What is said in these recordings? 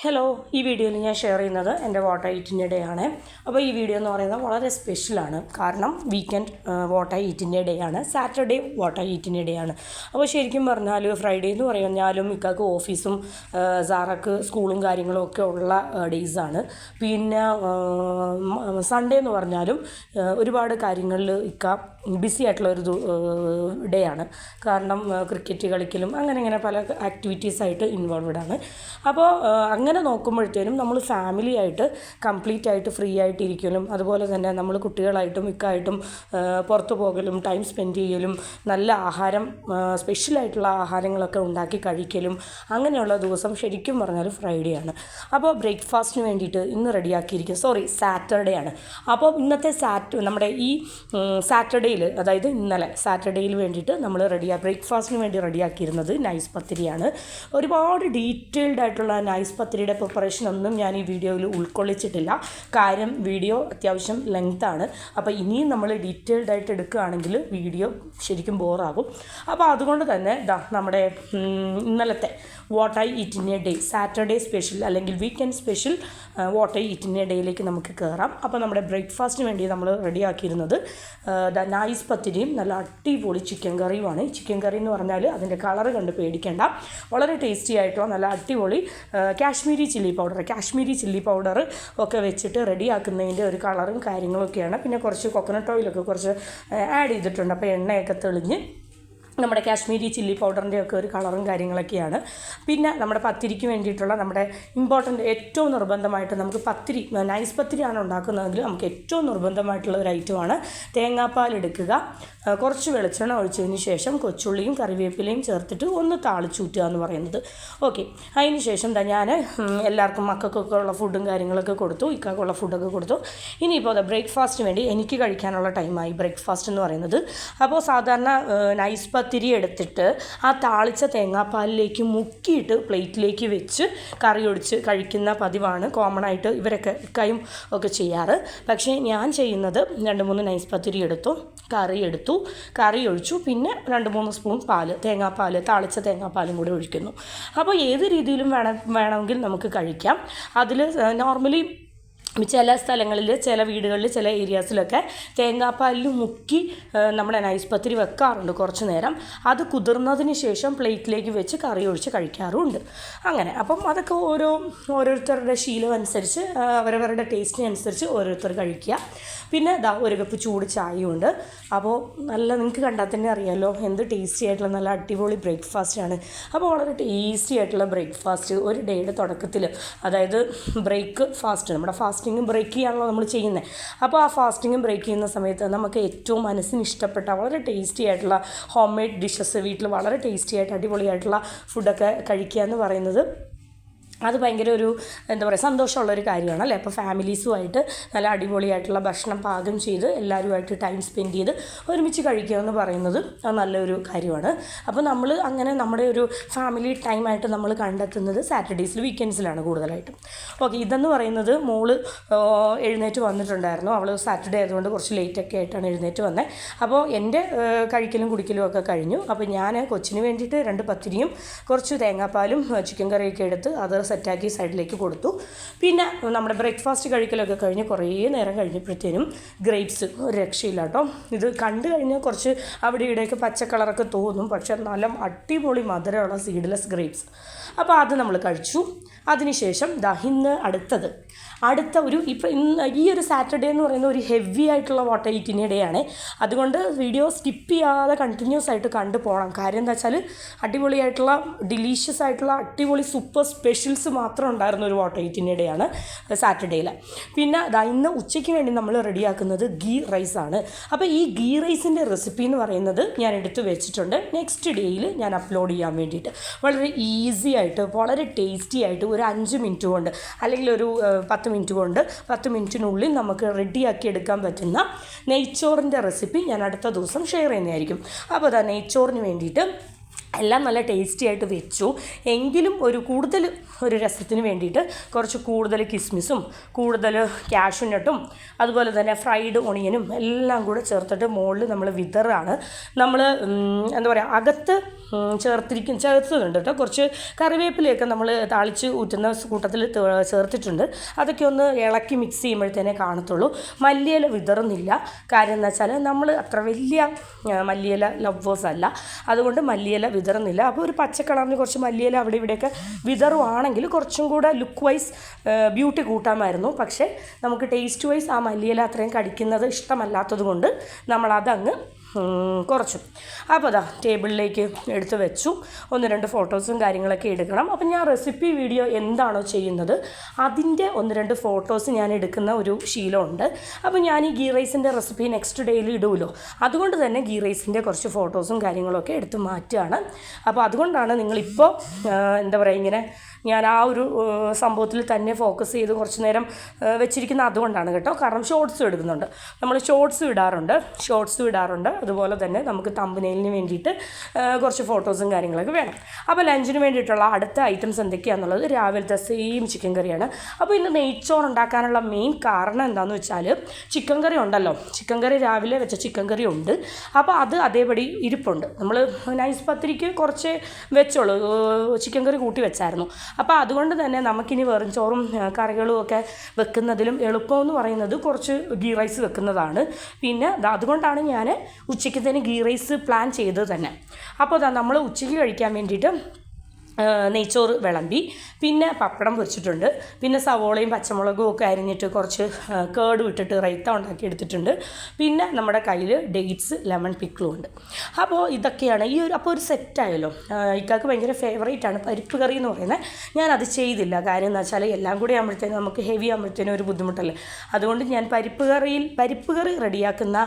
Hello ഈ വീഡിയോയിൽ ഞാൻ ഷെയർ ചെയ്യുന്നത് എന്റെ വാട്ടർ ഈറ്റിന്റെ ഡേ ആണ് അപ്പോൾ ഈ വീഡിയോ എന്ന് പറയുന്നത് വളരെ സ്പെഷ്യലാണ് കാരണം വീക്കെൻഡ് വാട്ടർ ഈറ്റിന്റെ ഡേ ആണ് സാറ്റർഡേ വാട്ടർ ഈറ്റിന്റെ ഡേ ആണ് അപ്പോൾ ശരിക്കും പറഞ്ഞാൽ ഫ്രൈഡേ എന്ന് പറഞ്ഞാലും മിക്കക്ക് ഓഫീസും സാറക്ക് സ്കൂളും കാര്യങ്ങളും ഒക്കെ ഉള്ള ഡേയ്സാണ് പിന്നെ സൺഡേ എന്ന് പറഞ്ഞാലും ഒരുപാട് കാര്യങ്ങളിൽ ഇക്ക ബിസി ആയിട്ടുള്ള ഒരു ഡേ ആണ്. കാരണം ക്രിക്കറ്റ് കളിക്കലും അങ്ങനെ ഇങ്ങനെ പല ആക്ടിവിറ്റീസായിട്ട് ഇൻവോൾവഡ് ആണ്. അപ്പോൾ അങ്ങനെ നോക്കുമ്പോഴത്തേനും നമ്മൾ ഫാമിലി ആയിട്ട് കംപ്ലീറ്റ് ആയിട്ട് ഫ്രീ ആയിട്ട് ഇരിക്കലും അതുപോലെ തന്നെ നമ്മൾ കുട്ടികളായിട്ടും ഇക്കായിട്ടും പുറത്തു പോകലും ടൈം സ്പെൻഡ് ചെയ്യലും നല്ല ആഹാരം സ്പെഷ്യലായിട്ടുള്ള ആഹാരങ്ങളൊക്കെ ഉണ്ടാക്കി കഴിക്കലും അങ്ങനെയുള്ള ദിവസം ശരിക്കും പറഞ്ഞാൽ ഫ്രൈഡേ ആണ്. അപ്പോൾ ബ്രേക്ക്ഫാസ്റ്റിന് വേണ്ടിയിട്ട് ഇന്ന് റെഡിയാക്കിയിരിക്കും സോറി സാറ്റർഡേ ആണ്. അപ്പോൾ ഇന്നത്തെ സാറ്റ് നമ്മുടെ ഈ സാറ്റർഡേയിൽ അതായത് ഇന്നലെ സാറ്റർഡേയിൽ വേണ്ടിയിട്ട് നമ്മൾ റെഡിയാ ബ്രേക്ക്ഫാസ്റ്റിന് വേണ്ടി റെഡിയാക്കിയിരുന്നത് നൈസ് പത്തിരിയാണ്. ഒരുപാട് ഡീറ്റെയിൽഡ് ആയിട്ടുള്ള നൈസ് പത്തിരിയുടെ പ്രിപ്പറേഷൻ ഒന്നും ഞാൻ ഈ വീഡിയോയിൽ ഉൾക്കൊള്ളിച്ചിട്ടില്ല. കാര്യം വീഡിയോ അത്യാവശ്യം ലെങ്ത് ആണ്. അപ്പോൾ ഇനിയും നമ്മൾ ഡീറ്റെയിൽഡ് ആയിട്ട് എടുക്കുകയാണെങ്കിൽ വീഡിയോ ശരിക്കും ബോറാകും അപ്പോൾ അതുകൊണ്ട് തന്നെ നമ്മുടെ ഇന്നലത്തെ what I eat in a day Saturday special അല്ലെങ്കിൽ weekend special what I eat in a ഡേയിലേക്ക് നമുക്ക് കയറാം അപ്പോൾ നമ്മുടെ ബ്രേക്ക്ഫാസ്റ്റിന് വേണ്ടി നമ്മൾ റെഡിയാക്കിയിരുന്നത് ദ നൈസ് പത്തിരിയും നല്ല അടിപൊളി ചിക്കൻ കറിയുമാണ് ചിക്കൻ കറി എന്ന് പറഞ്ഞാൽ അതിന്റെ കളറ് കണ്ട് പേടിക്കേണ്ട. വളരെ ടേസ്റ്റി ആയിട്ടോ നല്ല അടിപൊളി ആ, Kashmiri chilli powder Kashmiri chilli powder ഒക്കെ വെച്ചിട്ട് റെഡിയാക്കുന്നതിന്റെ ഒരു കളറും കാര്യങ്ങളൊക്കെയാണ്. പിന്നെ കുറച്ച് കൊക്കനട്ട് ഓയിലൊക്കെ കുറച്ച് ആഡ് ചെയ്തിട്ടുണ്ട്. അപ്പോൾ എണ്ണയൊക്കെ തെളിഞ്ഞ് നമ്മുടെ കാശ്മീരി ചില്ലി പൗഡറിന്റെ ഒക്കെ ഒരു കളറും കാര്യങ്ങളൊക്കെയാണ്. പിന്നെ നമ്മുടെ പത്തിരിക്ക് വേണ്ടിയിട്ടുള്ള നമ്മുടെ ഇമ്പോർട്ടന്റ് ഏറ്റവും നിർബന്ധമായിട്ട് നമുക്ക് പത്തിരി നൈസ് പത്തിരിയാണ് ഉണ്ടാക്കുന്നതെങ്കിൽ നമുക്ക് ഏറ്റവും നിർബന്ധമായിട്ടുള്ള ഒരു ഐറ്റമാണ് തേങ്ങാപ്പാൽ എടുക്കുക. കുറച്ച് വെളിച്ചെണ്ണ ഒഴിച്ചതിന് ശേഷം കൊച്ചുള്ളിയും കറിവേപ്പിലയും ചേർത്തിട്ട് ഒന്ന് താളിച്ചൂറ്റുക എന്ന് പറയുന്നത്. ഓക്കെ അതിന് ശേഷം ഞാൻ എല്ലാവർക്കും മക്കൾക്കൊക്കെ ഉള്ള ഫുഡും കാര്യങ്ങളൊക്കെ കൊടുത്തു. ഇക്കാക്കുള്ള ഫുഡൊക്കെ കൊടുത്തു. ഇനിയിപ്പോൾ ബ്രേക്ക്ഫാസ്റ്റിന് വേണ്ടി എനിക്ക് കഴിക്കാനുള്ള ടൈമായി ബ്രേക്ക്ഫാസ്റ്റ് എന്ന് പറയുന്നത്. അപ്പോൾ സാധാരണ നൈസ് പത്തിരി എടുത്തിട്ട് ആ താളിച്ച തേങ്ങാപ്പാലിലേക്ക് മുക്കിയിട്ട് പ്ലേറ്റിലേക്ക് വെച്ച് കറി ഒടിച്ച് കഴിക്കുന്ന പതിവാണ് കോമൺ ആയിട്ട് ഇവരൊക്കെ ഇക്കായും ഒക്കെ ചെയ്യാറ്. പക്ഷേ ഞാൻ ചെയ്യുന്നത് രണ്ട് മൂന്ന് നൈസ് പത്തിരി എടുത്തു കറി എടുത്തു കറി ഒഴിച്ചു പിന്നെ രണ്ട് മൂന്ന് സ്പൂൺ പാൽ തേങ്ങാപ്പാൽ താളിച്ച തേങ്ങാപ്പാലും കൂടി ഒഴിക്കുന്നു. അപ്പോൾ ഏത് രീതിയിലും വേണം വേണമെങ്കിൽ നമുക്ക് കഴിക്കാം. അതിൽ നോർമലി ചില സ്ഥലങ്ങളിൽ ചില വീടുകളിൽ ചില ഏരിയാസിലൊക്കെ തേങ്ങാപ്പാലിൽ മുക്കി നമ്മുടെ നൈസ് പത്തിരി വെക്കാറുണ്ട് കുറച്ച് നേരം. അത് കുതിർന്നതിന് ശേഷം പ്ലേറ്റിലേക്ക് വെച്ച് കറി ഒഴിച്ച് കഴിക്കാറുമുണ്ട്. അങ്ങനെ. അപ്പം അതൊക്കെ ഓരോ ഓരോരുത്തരുടെ ശീലം അനുസരിച്ച് അവരവരുടെ ടേസ്റ്റിന് അനുസരിച്ച് ഓരോരുത്തർ കഴിക്കുക. പിന്നെ ഇതാ ഒരു കപ്പ് ചൂട് ചായയുണ്ട്. അപ്പോൾ നല്ല നിങ്ങൾക്ക് കണ്ടാൽ തന്നെ അറിയാമല്ലോ എന്ത് ടേസ്റ്റി ആയിട്ടുള്ള നല്ല അടിപൊളി ബ്രേക്ക്ഫാസ്റ്റാണ് അപ്പോൾ വളരെ ടേസ്റ്റി ആയിട്ടുള്ള ബ്രേക്ക്ഫാസ്റ്റ് ഒരു ഡേയുടെ തുടക്കത്തിൽ അതായത് ബ്രേക്ക് ഫാസ്റ്റ് നമ്മുടെ ഫാസ്റ്റിങ്ങും ബ്രേക്ക് ചെയ്യാണല്ലോ നമ്മൾ ചെയ്യുന്നത്. അപ്പോൾ ആ ഫാസ്റ്റിങ്ങും ബ്രേക്ക് ചെയ്യുന്ന സമയത്ത് നമുക്ക് ഏറ്റവും മനസ്സിന് ഇഷ്ടപ്പെട്ട വളരെ ടേസ്റ്റി ആയിട്ടുള്ള ഹോം മെയ്ഡ് ഡിഷസ് വീട്ടിൽ വളരെ ടേസ്റ്റി ആയിട്ട് അടിപൊളിയായിട്ടുള്ള ഫുഡൊക്കെ കഴിക്കുക എന്ന് പറയുന്നത് അത് ഭയങ്കര ഒരു എന്താ പറയുക സന്തോഷമുള്ള ഒരു കാര്യമാണ് അല്ലേ അപ്പോൾ ഫാമിലീസുമായിട്ട് നല്ല അടിപൊളിയായിട്ടുള്ള ഭക്ഷണം പാകം ചെയ്ത് എല്ലാവരുമായിട്ട് ടൈം സ്പെൻഡ് ചെയ്ത് ഒരുമിച്ച് കഴിക്കുക എന്ന് പറയുന്നത് നല്ലൊരു കാര്യമാണ്. അപ്പോൾ നമ്മൾ അങ്ങനെ നമ്മുടെ ഒരു ഫാമിലി ടൈമായിട്ട് നമ്മൾ കണ്ടെത്തുന്നത് സാറ്റർഡേസിൽ വീക്കെൻഡ്സിലാണ് കൂടുതലായിട്ടും. ഓക്കെ ഇതെന്ന് പറയുന്നത് മോൾ എഴുന്നേറ്റ് വന്നിട്ടുണ്ടായിരുന്നു. അവൾ സാറ്റർഡേ ആയതുകൊണ്ട് കുറച്ച് ലേറ്റൊക്കെ ആയിട്ടാണ് എഴുന്നേറ്റ് വന്നത് അപ്പോൾ എന്റെ കഴിക്കലും കുടിക്കലും ഒക്കെ കഴിഞ്ഞു. അപ്പോൾ ഞാൻ കൊച്ചിന് വേണ്ടിയിട്ട് രണ്ട് പത്തിരിയും കുറച്ച് തേങ്ങാപ്പാലും ചിക്കൻ കറിയൊക്കെ എടുത്ത് അത് സെറ്റാക്കി സൈഡിലേക്ക് കൊടുത്തു. പിന്നെ നമ്മുടെ ബ്രേക്ക്ഫാസ്റ്റ് കഴിക്കലൊക്കെ കഴിഞ്ഞ് കുറേ നേരം കഴിഞ്ഞപ്പോഴത്തേനും ഗ്രേപ്സ്. ഒരു രക്ഷയില്ല കേട്ടോ. ഇത് കണ്ടു കഴിഞ്ഞാൽ കുറച്ച് അവിടെ ഇവിടെയൊക്കെ പച്ച കളറൊക്കെ തോന്നും. പക്ഷേ നല്ല അടിപൊളി മധുരമുള്ള സീഡ്ലെസ് ഗ്രേപ്സ് അപ്പോൾ അത് നമ്മൾ കഴിച്ചു. അതിനുശേഷം ദാ ഇന്ന് അടുത്തത്. അടുത്ത ഒരു ഇപ്പം ഇന്ന് ഈ ഒരു സാറ്റർഡേ എന്ന് പറയുന്ന ഒരു ഹെവി ആയിട്ടുള്ള വാട്ടർ ഈറ്റിന്റെ ഡേ അതുകൊണ്ട് വീഡിയോ സ്കിപ്പ് ചെയ്യാതെ കണ്ടിന്യൂസ് ആയിട്ട് കണ്ടു പോകണം കാര്യം എന്താ വെച്ചാൽ അടിപൊളിയായിട്ടുള്ള ഡിലീഷ്യസ് ആയിട്ടുള്ള അടിപൊളി സൂപ്പർ സ്പെഷ്യൽസ് മാത്രം ഉണ്ടായിരുന്ന ഒരു വാട്ടർ ഈറ്റിന്റെ ഡേ ആണ് സാറ്റർഡേയിൽ പിന്നെ ദാ ഇന്ന് ഉച്ചയ്ക്ക് വേണ്ടി നമ്മൾ റെഡിയാക്കുന്നത് ഗീ റൈസ് ആണ്. അപ്പോൾ ഈ ഗീ റൈസിന്റെ റെസിപ്പി എന്ന് പറയുന്നത് ഞാൻ എടുത്തു വെച്ചിട്ടുണ്ട്. നെക്സ്റ്റ് ഡേയിൽ ഞാൻ അപ്ലോഡ് ചെയ്യാൻ വേണ്ടിയിട്ട്. വളരെ ഈസി ആയിട്ട് വളരെ ടേസ്റ്റി ആയിട്ട് അഞ്ച് മിനിറ്റ് കൊണ്ട് അല്ലെങ്കിൽ ഒരു പത്ത് മിനിറ്റ് കൊണ്ട് പത്ത് മിനിറ്റിനുള്ളിൽ നമുക്ക് റെഡിയാക്കി എടുക്കാൻ പറ്റുന്ന നെയ്ച്ചോറിന്റെ റെസിപ്പി ഞാൻ അടുത്ത ദിവസം ഷെയർ ചെയ്യുന്നതായിരിക്കും. അപ്പോൾ അതാ നെയ്ച്ചോറിന് വേണ്ടിയിട്ട് എല്ലാം നല്ല ടേസ്റ്റി ആയിട്ട് വെച്ചു. എങ്കിലും ഒരു കൂടുതൽ ഒരു രസത്തിന് വേണ്ടിയിട്ട് കുറച്ച് കൂടുതൽ കിസ്മിസും കൂടുതൽ കാഷ്യൂനട്ടും അതുപോലെ തന്നെ ഫ്രൈഡ് ഒണിയനും എല്ലാം കൂടെ ചേർത്തിട്ട് മുകളിൽ നമ്മൾ വിതറാണ്. നമ്മൾ എന്താ പറയുക അകത്ത് ചേർത്തിരിക്കും ചേർത്തുന്നുണ്ട് കേട്ടോ. കുറച്ച് കറിവേപ്പിലയൊക്കെ നമ്മൾ താളിച്ച് ഊറ്റുന്ന കൂട്ടത്തിൽ ചേർത്തിട്ടുണ്ട്. അതൊക്കെ ഒന്ന് ഇളക്കി മിക്സ് ചെയ്യുമ്പോഴത്തേനെ കാണത്തുള്ളൂ. മല്ലിയില വിതറുന്നില്ല. കാര്യം എന്ന് വെച്ചാൽ നമ്മൾ അത്ര വലിയ മല്ലിയില ലവേഴ്സ് അല്ല. അതുകൊണ്ട് മല്ലിയില വിതറുന്നില്ല. അപ്പോൾ ഒരു പച്ചക്കളറിന് കുറച്ച് മല്ലിയില അവിടെ ഇവിടെയൊക്കെ വിതറുവാണെങ്കിൽ കുറച്ചും കൂടെ ലുക്ക് വൈസ് ബ്യൂട്ടി കൂട്ടാമായിരുന്നു. പക്ഷേ നമുക്ക് ടേസ്റ്റ് വൈസ് ആ മല്ലിയില അത്രയും കടിക്കുന്നത് ഇഷ്ടമല്ലാത്തത് കൊണ്ട് നമ്മളതങ്ങ് കുറച്ചു. അപ്പോൾ അതാ ടേബിളിലേക്ക് എടുത്തു വെച്ചു. ഒന്ന് രണ്ട് ഫോട്ടോസും കാര്യങ്ങളൊക്കെ എടുക്കണം. അപ്പം ഞാൻ റെസിപ്പി വീഡിയോ എന്താണോ ചെയ്യുന്നത് അതിന്റെ ഒന്ന് രണ്ട് ഫോട്ടോസ് ഞാൻ എടുക്കുന്ന ഒരു ശീലമുണ്ട്. അപ്പോൾ ഞാൻ ഈ ഗീ റൈസിന്റെ റെസിപ്പി നെക്സ്റ്റ് ഡേയിൽ ഇടുമല്ലോ അതുകൊണ്ട് തന്നെ ഗീ റൈസിന്റെ കുറച്ച് ഫോട്ടോസും കാര്യങ്ങളൊക്കെ എടുത്ത് മാറ്റുകയാണ്. അപ്പോൾ അതുകൊണ്ടാണ് നിങ്ങളിപ്പോൾ എന്താ പറയുക ഇങ്ങനെ ഞാൻ ആ ഒരു സംഭവത്തിൽ തന്നെ ഫോക്കസ് ചെയ്ത് കുറച്ച് നേരം വെച്ചിരിക്കുന്ന അതുകൊണ്ടാണ് കേട്ടോ. കാരണം ഷോർട്സ് എടുക്കുന്നുണ്ട് നമ്മൾ ഷോർട്സ് ഇടാറുണ്ട്. ഷോർട്സ് ഇടാറുണ്ട്. അതുപോലെ തന്നെ നമുക്ക് തമ്പനയിലിന് വേണ്ടിയിട്ട് കുറച്ച് ഫോട്ടോസും കാര്യങ്ങളൊക്കെ വേണം. അപ്പോൾ ലഞ്ചിന് വേണ്ടിയിട്ടുള്ള അടുത്ത ഐറ്റംസ് എന്തൊക്കെയാണെന്നുള്ളത് രാവിലത്തെ സെയിം ചിക്കൻ കറിയാണ്. അപ്പോൾ ഇന്ന് നെയ്ച്ചോറ് ഉണ്ടാക്കാനുള്ള മെയിൻ കാരണം എന്താണെന്ന് വെച്ചാൽ ചിക്കൻ കറി ഉണ്ടല്ലോ. ചിക്കൻ കറി രാവിലെ വെച്ച ചിക്കൻ കറി ഉണ്ട്. അപ്പോൾ അത് അതേപടി ഇരിപ്പുണ്ട്. നമ്മൾ നൈസ് പത്തിരിക്ക് കുറച്ച് വെച്ചോളൂ ചിക്കൻ കറി കൂട്ടി വെച്ചായിരുന്നു. അപ്പോൾ അതുകൊണ്ട് തന്നെ നമുക്കിനി വെറും ചോറും കറികളും ഒക്കെ വെക്കുന്നതിലും എളുപ്പമെന്ന് പറയുന്നത് കുറച്ച് ഗീ റൈസ് വെക്കുന്നതാണ്. പിന്നെ അതുകൊണ്ടാണ് ഞാൻ ഉച്ചയ്ക്ക് തന്നെ ഗീ റൈസ് പ്ലാൻ ചെയ്തത് തന്നെ. അപ്പോൾ നമ്മൾ ഉച്ചയ്ക്ക് കഴിക്കാൻ വേണ്ടിയിട്ട് നെയ്ച്ചോറ് വിളമ്പി. പിന്നെ പപ്പടം പൊരിച്ചിട്ടുണ്ട്. പിന്നെ സവോളയും പച്ചമുളകും ഒക്കെ അരിഞ്ഞിട്ട് കുറച്ച് കേട് വിട്ടിട്ട് റൈത്ത ഉണ്ടാക്കി എടുത്തിട്ടുണ്ട്. പിന്നെ നമ്മുടെ കയ്യിൽ ഡേറ്റ്സ് ലെമൺ പിക്കിളും ഉണ്ട്. അപ്പോൾ ഇതൊക്കെയാണ്. ഈ ഒരു അപ്പോൾ ഒരു സെറ്റായല്ലോ ഇക്കാക്ക് ഭയങ്കര ഫേവറേറ്റ് ആണ്. പരിപ്പ് കറി എന്ന് പറയുന്നത് ഞാനത് ചെയ്തില്ല. കാര്യം എന്ന് വെച്ചാൽ എല്ലാം കൂടി ആകുമ്പോഴത്തേനും നമുക്ക് ഹെവി ആകുമ്പോഴത്തേനും ഒരു ബുദ്ധിമുട്ടല്ലേ. അതുകൊണ്ട് ഞാൻ പരിപ്പ് കറിയിൽ പരിപ്പ് കറി റെഡിയാക്കുന്ന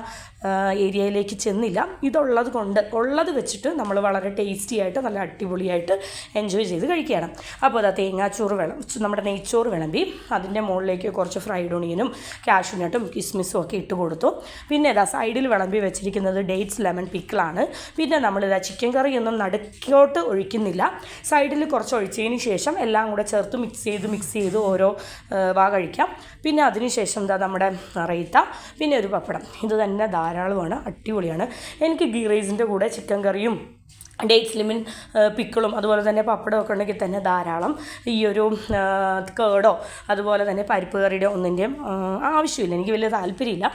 ഏരിയയിലേക്ക് ചെന്നില്ല. ഇതുള്ളത് കൊണ്ട് ഉള്ളത് വെച്ചിട്ട് നമ്മൾ വളരെ ടേസ്റ്റി ആയിട്ട് നല്ല അടിപൊളിയായിട്ട് എൻജോയ് ചെയ്ത് കഴിക്കുകയാണ്. അപ്പോൾ അതാ തേങ്ങാച്ചോറ് വേണം. നമ്മുടെ നെയ്ച്ചോറ് വിളമ്പി അതിന്റെ മുകളിലേക്ക് കുറച്ച് ഫ്രൈഡ് ഓണിയനും കാഷ്യൂനട്ടും കിസ്മിസും ഒക്കെ ഇട്ട് കൊടുത്തു. പിന്നെ ഇതാ സൈഡിൽ വിളമ്പി വെച്ചിരിക്കുന്നത് ഡേറ്റ്സ് ലെമൺ പിക്കിളാണ് പിന്നെ നമ്മളിതാ ചിക്കൻ കറിയൊന്നും നടുക്കോട്ട് ഒഴിക്കുന്നില്ല. സൈഡിൽ കുറച്ച് ഒഴിച്ചതിന് ശേഷം എല്ലാം കൂടെ ചേർത്ത് മിക്സ് ചെയ്ത് മിക്സ് ചെയ്ത് ഓരോ വാ കഴിക്കാം. പിന്നെ അതിനുശേഷം എന്താ നമ്മുടെ റൈത്ത പിന്നെ ഒരു പപ്പടം. ഇത് തന്നെ ധാരാളമാണ് അടിപൊളിയാണ്. എനിക്ക് ഗീ റൈസിന്റെ കൂടെ ചിക്കൻ കറിയും ഡേറ്റ്സ് ലിമിൻ പിക്കിളും അതുപോലെ തന്നെ പപ്പടം ഒക്കെ ഉണ്ടെങ്കിൽ തന്നെ ധാരാളം ഈ ഒരു കേടോ അതുപോലെ തന്നെ പരിപ്പ് കറിയുടെ ഒന്നിന്റെയും ആവശ്യമില്ല. എനിക്ക് വലിയ താല്പര്യമില്ല.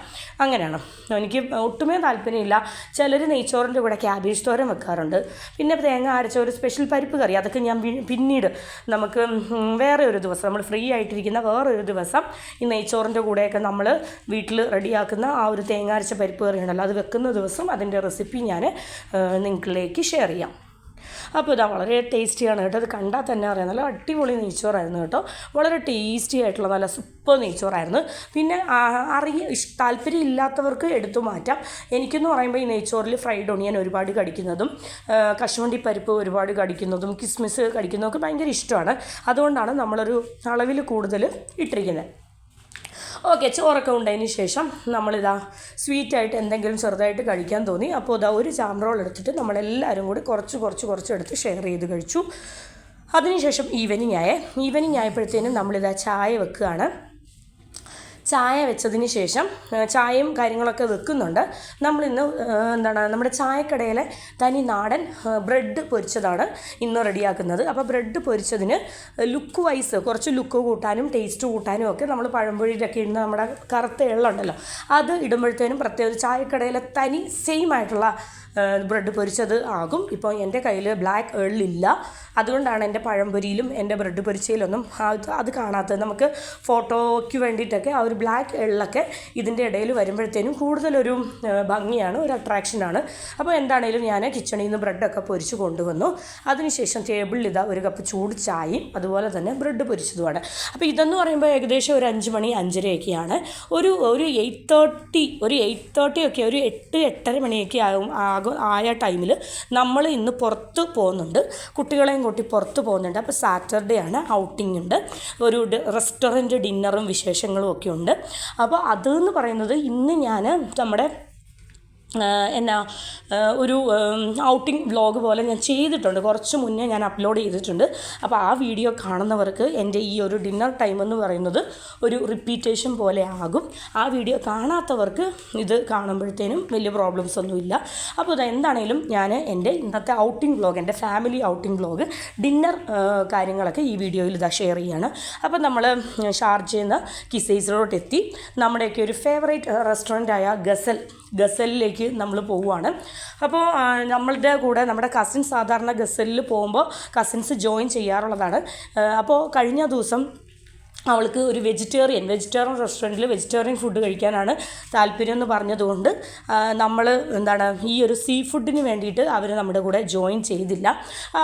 അങ്ങനെയാണ്. എനിക്ക് ഒട്ടുമേ താല്പര്യമില്ല. ചിലർ നെയ്ച്ചോറിന്റെ കൂടെ ക്യാബേജ് തോരൻ വെക്കാറുണ്ട്. പിന്നെ തേങ്ങ അരച്ച ഒരു സ്പെഷ്യൽ പരിപ്പ് കറി. അതൊക്കെ ഞാൻ പിന്നീട് നമുക്ക് വേറെ ഒരു ദിവസം നമ്മൾ ഫ്രീ ആയിട്ടിരിക്കുന്ന വേറെ ഒരു ദിവസം ഈ നെയ്ച്ചോറിന്റെ കൂടെയൊക്കെ നമ്മൾ വീട്ടിൽ റെഡിയാക്കുന്ന ആ ഒരു തേങ്ങ അരച്ച പരിപ്പ് കറി ഉണ്ടല്ലോ അത് വെക്കുന്ന ദിവസം അതിന്റെ റെസിപ്പി ഞാൻ നിങ്ങളിലേക്ക് ഷെയർ ചെയ്യാം അപ്പോൾ ഇതാ വളരെ ടേസ്റ്റിയാണ് കേട്ടോ. ഇത് കണ്ടാൽ തന്നെ അറിയാം. നല്ല അടിപൊളി നെയ്ച്ചോറായിരുന്നു കേട്ടോ. വളരെ ടേസ്റ്റി ആയിട്ടുള്ള നല്ല സൂപ്പർ നെയ്ച്ചോറായിരുന്നു. പിന്നെ അറിയ താല്പര്യം ഇല്ലാത്തവർക്ക് എടുത്തു മാറ്റാം. എനിക്കെന്ന് പറയുമ്പോൾ ഈ നെയ്ച്ചോറിൽ ഫ്രൈഡ് ഒണിയൻ ഒരുപാട് കടിക്കുന്നതും കശുവണ്ടി പരിപ്പ് ഒരുപാട് കടിക്കുന്നതും കിസ്മിസ് കടിക്കുന്നതൊക്കെ ഭയങ്കര ഇഷ്ടമാണ്. അതുകൊണ്ടാണ് നമ്മളൊരു അളവിൽ കൂടുതൽ ഇട്ടിരിക്കുന്നത്. ഓക്കെ ചോറൊക്കെ ഉണ്ടതിന് ശേഷം നമ്മളിതാ സ്വീറ്റായിട്ട് എന്തെങ്കിലും ചെറുതായിട്ട് കഴിക്കാൻ തോന്നി. അപ്പോൾ ഇതാ ഒരു ചാം റോൾ എടുത്തിട്ട് നമ്മളെല്ലാവരും കൂടി കുറച്ച് കുറച്ച് കുറച്ച് എടുത്ത് ഷെയർ ചെയ്ത് കഴിച്ചു. അതിനുശേഷം ഈവനിങ് ആയേ. ഈവനിങ് ആയപ്പോഴത്തേനും നമ്മളിതാ ചായ വെക്കുകയാണ്. ചായ വെച്ചതിന് ശേഷം ചായയും കാര്യങ്ങളൊക്കെ വെക്കുന്നുണ്ട്. നമ്മളിന്ന് എന്താണ് നമ്മുടെ ചായക്കടയിലെ തനി നാടൻ ബ്രെഡ് പൊരിച്ചതാണ് ഇന്ന് റെഡിയാക്കുന്നത്. അപ്പോൾ ബ്രെഡ് പൊരിച്ചതിന് ലുക്ക് വൈസ് കുറച്ച് ലുക്ക് കൂട്ടാനും ടേസ്റ്റ് കൂട്ടാനും ഒക്കെ നമ്മൾ പഴംപൊഴിയിലൊക്കെ ഇടുന്ന നമ്മുടെ കറുത്ത എള്ളുണ്ടല്ലോ അത് ഇടുമ്പോഴത്തേനും പ്രത്യേകിച്ച് ചായക്കടയിലെ തനി സെയിം ആയിട്ടുള്ള ബ്രെഡ് പൊരിച്ചത് ആകും. ഇപ്പോൾ എന്റെ കയ്യിൽ ബ്ലാക്ക് ഏളിലില്ല അതുകൊണ്ടാണ് എന്റെ പഴംപൊരിയിലും എന്റെ ബ്രെഡ് പൊരിച്ചയിലൊന്നും അത് അത് കാണാത്തത്. നമുക്ക് ഫോട്ടോയ്ക്ക് വേണ്ടിയിട്ടൊക്കെ ആ ഒരു ബ്ലാക്ക് എള്ളൊക്കെ ഇതിന്റെ ഇടയിൽ വരുമ്പോഴത്തേനും കൂടുതലൊരു ഭംഗിയാണ് ഒരു അട്രാക്ഷനാണ്. അപ്പോൾ എന്താണേലും ഞാൻ കിച്ചണിൽ നിന്ന് ബ്രെഡൊക്കെ പൊരിച്ച് കൊണ്ടുവന്നു. അതിനുശേഷം ടേബിളിൽ ഇതാ ഒരു കപ്പ് ചൂട് ചായയും അതുപോലെ തന്നെ ബ്രെഡ് പൊരിച്ചതുമാണ്. അപ്പോൾ ഇതെന്ന് പറയുമ്പോൾ ഏകദേശം ഒരു അഞ്ച് മണി അഞ്ചരയൊക്കെയാണ്. ഒരു ഒരു എയ്റ്റ് തേർട്ടി ഒരു എയ്റ്റ് തേർട്ടി ഒക്കെ ഒരു എട്ട് എട്ടര മണിയൊക്കെ ആകും ആകും ആയ ടൈമിൽ നമ്മൾ ഇന്ന് പുറത്ത് പോകുന്നുണ്ട്. കുട്ടികളെയും കൂട്ടി പുറത്ത് പോകുന്നുണ്ട്. അപ്പോൾ സാറ്റർഡേ ആണ് ഔട്ടിംഗ് ഉണ്ട്. ഒരു റെസ്റ്റോറന്റ് ഡിന്നറും വിശേഷങ്ങളും ഒക്കെ ഉണ്ട്. അപ്പോൾ അതെന്ന് പറയുന്നത് ഇന്ന് ഞാൻ നമ്മുടെ എന്നാ ഒരു ഔട്ടിംഗ് വ്ലോഗ് പോലെ ഞാൻ ചെയ്തിട്ടുണ്ട്. കുറച്ച് മുന്നേ ഞാൻ അപ്ലോഡ് ചെയ്തിട്ടുണ്ട്. അപ്പോൾ ആ വീഡിയോ കാണുന്നവർക്ക് എന്റെ ഈ ഒരു ഡിന്നർ ടൈം എന്ന് പറയുന്നത് ഒരു റിപ്പീറ്റേഷൻ പോലെ ആകും. ആ വീഡിയോ കാണാത്തവർക്ക് ഇത് കാണുമ്പോഴത്തേനും വലിയ പ്രോബ്ലംസ് ഒന്നുമില്ല അപ്പോൾ ഇത് എന്താണേലും ഞാൻ എന്റെ ഇന്നത്തെ ഔട്ടിംഗ് വ്ലോഗ് എന്റെ ഫാമിലി ഔട്ടിംഗ് വ്ലോഗ് ഡിന്നർ കാര്യങ്ങളൊക്കെ ഈ വീഡിയോയിൽ ഇതാ ഷെയർ ചെയ്യാണ്. അപ്പോൾ നമ്മൾ ഷാർജയിൽ നിന്ന് കിസൈസിലോട്ട് എത്തി നമ്മുടെയൊക്കെ ഒരു ഫേവറേറ്റ് റെസ്റ്റോറന്റായ ഗസൽ ഗസലിലേക്ക് നമ്മൾ പോവുകയാണ് അപ്പോൾ നമ്മളുടെ കൂടെ നമ്മുടെ കസിൻ സാധാരണ ഗസലിൽ പോകുമ്പോൾ കസിൻസ് ജോയിൻ ചെയ്യാറുള്ളതാണ്. അപ്പോൾ കഴിഞ്ഞ ദിവസം അവൾക്ക് ഒരു വെജിറ്റേറിയൻ വെജിറ്റേറിയൻ റെസ്റ്റോറന്റിൽ വെജിറ്റേറിയൻ ഫുഡ് കഴിക്കാനാണ് താല്പര്യം എന്ന് പറഞ്ഞതുകൊണ്ട് നമ്മൾ എന്താണ് ഈ ഒരു സീ ഫുഡിന് വേണ്ടിയിട്ട് അവർ നമ്മുടെ കൂടെ ജോയിൻ ചെയ്തില്ല.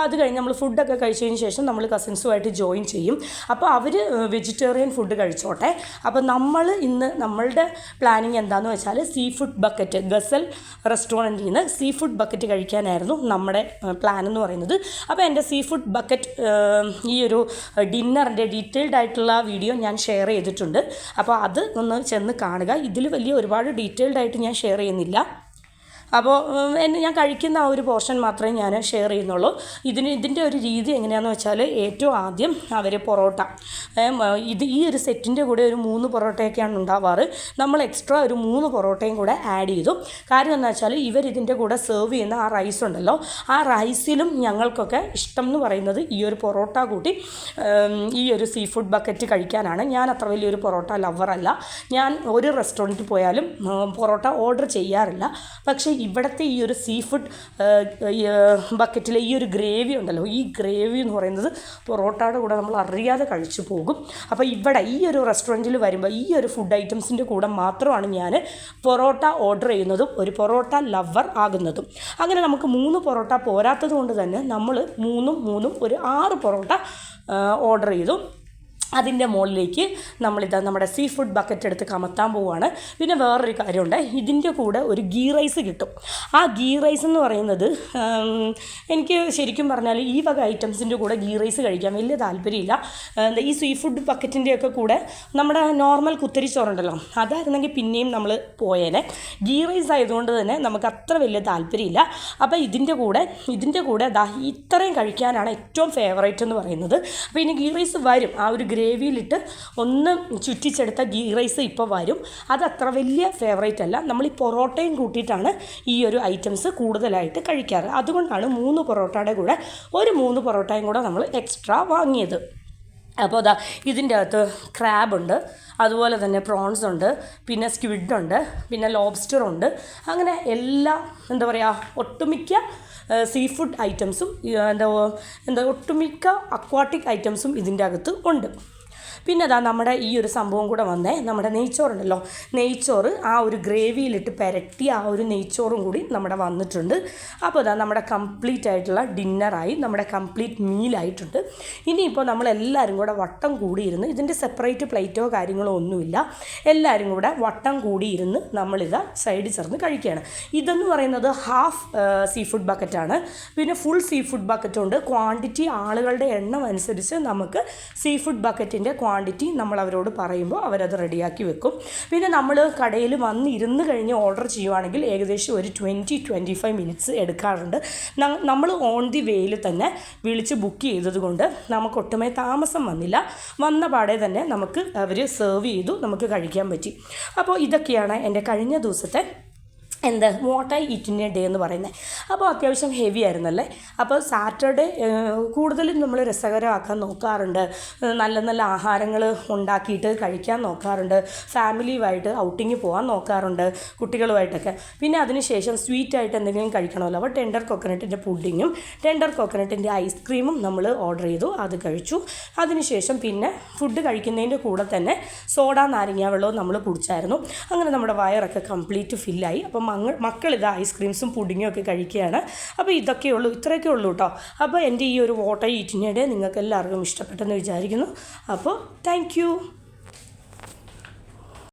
അത് കഴിഞ്ഞ് നമ്മൾ ഫുഡൊക്കെ കഴിച്ചതിന് ശേഷം നമ്മൾ കസിൻസുമായിട്ട് ജോയിൻ ചെയ്യും. അപ്പോൾ അവർ വെജിറ്റേറിയൻ ഫുഡ് കഴിച്ചോട്ടെ. അപ്പോൾ നമ്മൾ ഇന്ന് നമ്മളുടെ പ്ലാനിങ് എന്താണെന്ന് വെച്ചാൽ സീ ഫുഡ് ബക്കറ്റ് ഗസൽ റെസ്റ്റോറന്റിൽ നിന്ന് സീ ഫുഡ് ബക്കറ്റ് കഴിക്കാനായിരുന്നു നമ്മുടെ പ്ലാൻ എന്ന് പറയുന്നത്. അപ്പോൾ എന്റെ സീ ഫുഡ് ബക്കറ്റ് ഈ ഒരു ഡിന്നറിന്റെ ഡീറ്റെയിൽഡ് ആയിട്ടുള്ള വീഡിയോ ഞാൻ ഷെയർ ചെയ്തിട്ടുണ്ട്. അപ്പോൾ അത് ഒന്ന് ചെന്ന് കാണുക. ഇതിൽ വലിയ ഒരുപാട് ഡീറ്റെയിൽഡ് ആയിട്ട് ഞാൻ ഷെയർ ചെയ്യുന്നില്ല. അപ്പോൾ എന്നെ ഞാൻ കഴിക്കുന്ന ആ ഒരു പോർഷൻ മാത്രമേ ഞാൻ ഷെയർ ചെയ്യുന്നുള്ളൂ. ഇതിന് ഇതിന്റെ ഒരു രീതി എങ്ങനെയാണെന്ന് വെച്ചാൽ ഏറ്റവും ആദ്യം അവർ പൊറോട്ട. ഇത് ഈ ഒരു സെറ്റിന്റെ കൂടെ ഒരു മൂന്ന് പൊറോട്ടയൊക്കെയാണ് ഉണ്ടാവാറ്. നമ്മൾ എക്സ്ട്രാ ഒരു മൂന്ന് പൊറോട്ടയും കൂടെ ആഡ് ചെയ്തു. കാര്യം എന്ന് വെച്ചാൽ ഇവർ ഇതിന്റെ കൂടെ സെർവ് ചെയ്യുന്ന ആ റൈസ് ഉണ്ടല്ലോ ആ റൈസിലും ഞങ്ങൾക്കൊക്കെ ഇഷ്ടം എന്ന് പറയുന്നത് ഈ ഒരു പൊറോട്ട കൂട്ടി ഈ ഒരു സീ ഫുഡ് ബക്കറ്റ് കഴിക്കാനാണ്. ഞാൻ അത്ര വലിയൊരു പൊറോട്ട ലവറല്ല. ഞാൻ ഒരു റെസ്റ്റോറന്റിൽ പോയാലും പൊറോട്ട ഓർഡർ ചെയ്യാറില്ല. പക്ഷേ ഇവിടുത്തെ ഈ ഒരു സീ ഫുഡ് ബക്കറ്റിലെ ഈ ഒരു ഗ്രേവി ഉണ്ടല്ലോ ഈ ഗ്രേവി എന്ന് പറയുന്നത് പൊറോട്ടയുടെ കൂടെ നമ്മൾ അറിയാതെ കഴിച്ചു പോകും. അപ്പോൾ ഇവിടെ ഈ ഒരു റെസ്റ്റോറന്റിൽ വരുമ്പോൾ ഈ ഒരു ഫുഡ് ഐറ്റംസിന്റെ കൂടെ മാത്രമാണ് ഞാൻ പൊറോട്ട ഓർഡർ ചെയ്യുന്നതും ഒരു പൊറോട്ട ലവർ ആകുന്നതും. അങ്ങനെ നമുക്ക് മൂന്ന് പൊറോട്ട പോരാത്തത് കൊണ്ട് തന്നെ നമ്മൾ മൂന്നും മൂന്നും ഒരു ആറ് പൊറോട്ട ഓർഡർ ചെയ്തു. അതിന്റെ മുകളിലേക്ക് നമ്മളിതാ നമ്മുടെ സീ ഫുഡ് ബക്കറ്റ് എടുത്ത് കമത്താൻ പോവുകയാണ് പിന്നെ വേറൊരു കാര്യമുണ്ട്. ഇതിന്റെ കൂടെ ഒരു ഗീ റൈസ് കിട്ടും. ആ ഗീ റൈസ് എന്ന് പറയുന്നത് എനിക്ക് ശരിക്കും പറഞ്ഞാൽ ഈ വക ഐറ്റംസിന്റെ കൂടെ ഗീ റൈസ് കഴിക്കാൻ വലിയ താല്പര്യമില്ല. ഈ സീ ഫുഡ് ബക്കറ്റിന്റെയൊക്കെ കൂടെ നമ്മുടെ നോർമൽ കുത്തരി ചോറുണ്ടല്ലോ അതായിരുന്നെങ്കിൽ പിന്നെയും നമ്മൾ പോയേനെ. ഗീ റൈസ് ആയതുകൊണ്ട് തന്നെ നമുക്ക് അത്ര വലിയ താല്പര്യമില്ല. അപ്പോൾ ഇതിന്റെ കൂടെ ഇതിന്റെ കൂടെ ദാ ഇത്രയും കഴിക്കാനാണ് ഏറ്റവും ഫേവറേറ്റ് എന്ന് പറയുന്നത്. അപ്പോൾ ഇനി ഗീ റൈസ് വരും. ആ ഒരു ഗ്രേവിയിലിട്ട് ഒന്ന് ചുറ്റിച്ചെടുത്ത ഗീ റൈസ് ഇപ്പോൾ വരും. അത് അത്ര വലിയ ഫേവറേറ്റ് അല്ല. നമ്മൾ ഈ പൊറോട്ടയും കൂട്ടിയിട്ടാണ് ഈ ഒരു ഐറ്റംസ് കൂടുതലായിട്ട് കഴിക്കാറ്. അതുകൊണ്ടാണ് മൂന്ന് പൊറോട്ടയുടെ കൂടെ ഒരു മൂന്ന് പൊറോട്ടയും കൂടെ നമ്മൾ എക്സ്ട്രാ വാങ്ങിയത്. അപ്പോൾ അതാ ഇതിന്റെ അകത്ത് ക്രാബുണ്ട് അതുപോലെ തന്നെ പ്രോൺസ് ഉണ്ട് പിന്നെ സ്ക്വിഡ് ഉണ്ട് പിന്നെ ലോബ്സ്റ്റർ ഉണ്ട്. അങ്ങനെ എല്ലാ എന്താ പറയുക ഒട്ടുമിക്ക സീ ഫുഡ് ഐറ്റംസും എന്താ എന്താ ഒട്ടുമിക്ക അക്വാട്ടിക് ഐറ്റംസും ഇതിന്റെ അകത്ത് ഉണ്ട്. പിന്നെ അതാ നമ്മുടെ ഈ ഒരു സംഭവം കൂടെ വന്നേ നമ്മുടെ നെയ്ച്ചോറുണ്ടല്ലോ. നെയ്ച്ചോറ് ആ ഒരു ഗ്രേവിയിലിട്ട് പെരട്ടി ആ ഒരു നെയ്ച്ചോറും കൂടി നമ്മുടെ വന്നിട്ടുണ്ട്. അപ്പോൾ അതാ നമ്മുടെ കംപ്ലീറ്റ് ആയിട്ടുള്ള ഡിന്നറായി നമ്മുടെ കംപ്ലീറ്റ് മീലായിട്ടുണ്ട്. ഇനിയിപ്പോൾ നമ്മളെല്ലാവരും കൂടെ വട്ടം കൂടിയിരുന്ന് ഇതിന്റെ സെപ്പറേറ്റ് പ്ലേറ്റോ കാര്യങ്ങളോ ഒന്നുമില്ല. എല്ലാവരും കൂടെ വട്ടം കൂടിയിരുന്ന് നമ്മളിത് സൈഡിൽ ചേർന്ന് കഴിക്കുകയാണ്. ഇതെന്ന് പറയുന്നത് ഹാഫ് സീ ഫുഡ് ബക്കറ്റാണ് പിന്നെ ഫുൾ സീ ഫുഡ് ബക്കറ്റുണ്ട് ക്വാണ്ടിറ്റി ആളുകളുടെ എണ്ണം അനുസരിച്ച് നമുക്ക് സീ ഫുഡ് ബക്കറ്റിന്റെ ക്വാണ്ടിറ്റി നമ്മൾ അവരോട് പറയുമ്പോൾ അവരത് റെഡിയാക്കി വെക്കും. പിന്നെ നമ്മൾ കടയിൽ വന്ന് ഇരുന്ന് കഴിഞ്ഞ് ഓർഡർ ചെയ്യുവാണെങ്കിൽ ഏകദേശം ഒരു ട്വന്റി ട്വന്റി ഫൈവ് മിനിറ്റ്സ് എടുക്കാറുണ്ട് നമ്മൾ ഓൺ ദി വേയിൽ തന്നെ വിളിച്ച് ബുക്ക് ചെയ്തതുകൊണ്ട് നമുക്ക് ഒട്ടുമേ താമസം വന്നില്ല. വന്ന പാടെ തന്നെ നമുക്ക് അവർ സെർവ് ചെയ്തു നമുക്ക് കഴിക്കാൻ പറ്റി. അപ്പോൾ ഇതൊക്കെയാണ് എന്റെ കഴിഞ്ഞ ദിവസത്തെ എന്ത് വാട്ട് ഐ ഈറ്റിന്റെ ഡേ എന്ന് പറയുന്നത് അപ്പോൾ അത്യാവശ്യം ഹെവി ആയിരുന്നല്ലേ? അപ്പോൾ സാറ്റർഡേ കൂടുതലും നമ്മൾ രസകരമാക്കാൻ നോക്കാറുണ്ട്. നല്ല നല്ല ആഹാരങ്ങൾ ഉണ്ടാക്കിയിട്ട് കഴിക്കാൻ നോക്കാറുണ്ട്. ഫാമിലിയുമായിട്ട് ഔട്ടിങ് പോകാൻ നോക്കാറുണ്ട് കുട്ടികളുമായിട്ടൊക്കെ. പിന്നെ അതിനുശേഷം സ്വീറ്റായിട്ട് എന്തെങ്കിലും കഴിക്കണമല്ലോ. അപ്പോൾ ടെൻഡർ കോക്കനട്ടിന്റെ പുഡിങ്ങും ടെൻഡർ കോക്കനട്ടിന്റെ ഐസ്ക്രീമും നമ്മൾ ഓർഡർ ചെയ്തു അത് കഴിച്ചു. അതിനുശേഷം പിന്നെ ഫുഡ് കഴിക്കുന്നതിന്റെ കൂടെ തന്നെ സോഡ നാരങ്ങ വെള്ളവും നമ്മൾ കുടിച്ചായിരുന്നു. അങ്ങനെ നമ്മുടെ വയറൊക്കെ കംപ്ലീറ്റ് ഫില്ലായി അപ്പം മങ്ങൾ മക്കളിത് ഐസ്ക്രീംസും പുഡിങ്ങും ഒക്കെ കഴിക്കുകയാണ്. അപ്പോൾ ഇതൊക്കെ ഉള്ളൂ ഇത്രയൊക്കെ ഉള്ളൂ കേട്ടോ അപ്പോൾ എന്റെ ഈ ഒരു വാട്ടർ ഈറ്റിനിടെ നിങ്ങൾക്ക് എല്ലാവർക്കും ഇഷ്ടപ്പെട്ടെന്ന് വിചാരിക്കുന്നു. അപ്പോൾ താങ്ക്